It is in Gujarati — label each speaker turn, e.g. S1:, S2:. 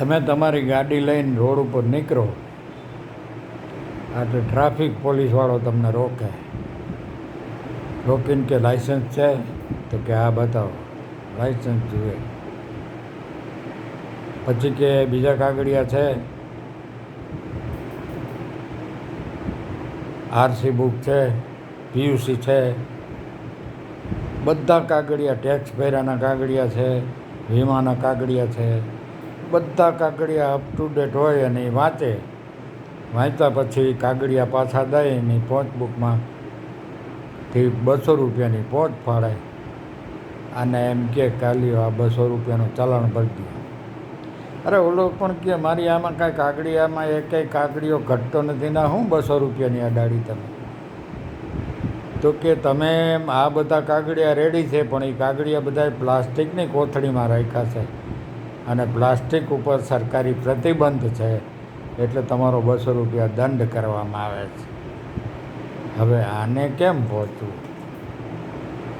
S1: તમે તમારી ગાડી લઈને રોડ ઉપર નીકળો. એટલે ટ્રાફિક પોલીસવાળો તમને રોકે. રોકીને કે લાઇસન્સ છે, તો કે આ બતાવો. લાઇસન્સ જુએ પછી કે બીજા કાગળિયા છે? આરસી બુક છે, પીયુસી છે. બધા કાગળિયા, ટેક્સ ભર્યાના કાગળિયા છે, વીમાના કાગળિયા છે. બધા કાગળિયા અપ ટુ ડેટ હોય અને એ વાંચે. વાંચ્યા પછી કાગળિયા પાછા દઈ એની પહોંચ બુકમાં થી બસો રૂપિયાની પોંચ ફાળે. અને એમ કે કાલ્યો આ બસો રૂપિયાનું ચલણ ભરતી અરે ઓલો પણ કે, મારી આમાં કાંઈ કાગડિયામાં એ કંઈ કાગડીઓ ઘટતો નથી. ના, હું બસો રૂપિયાની અડાડી તમે. તો કે તમે આ બધા કાગળિયા રેડી છે, પણ એ કાગળિયા બધા પ્લાસ્ટિકની કોથળીમાં રાખ્યા છે. અને પ્લાસ્ટિક ઉપર સરકારી પ્રતિબંધ છે, એટલે તમારો બસો રૂપિયા દંડ કરવામાં આવે છે. હવે આને કેમ પહોંચવું?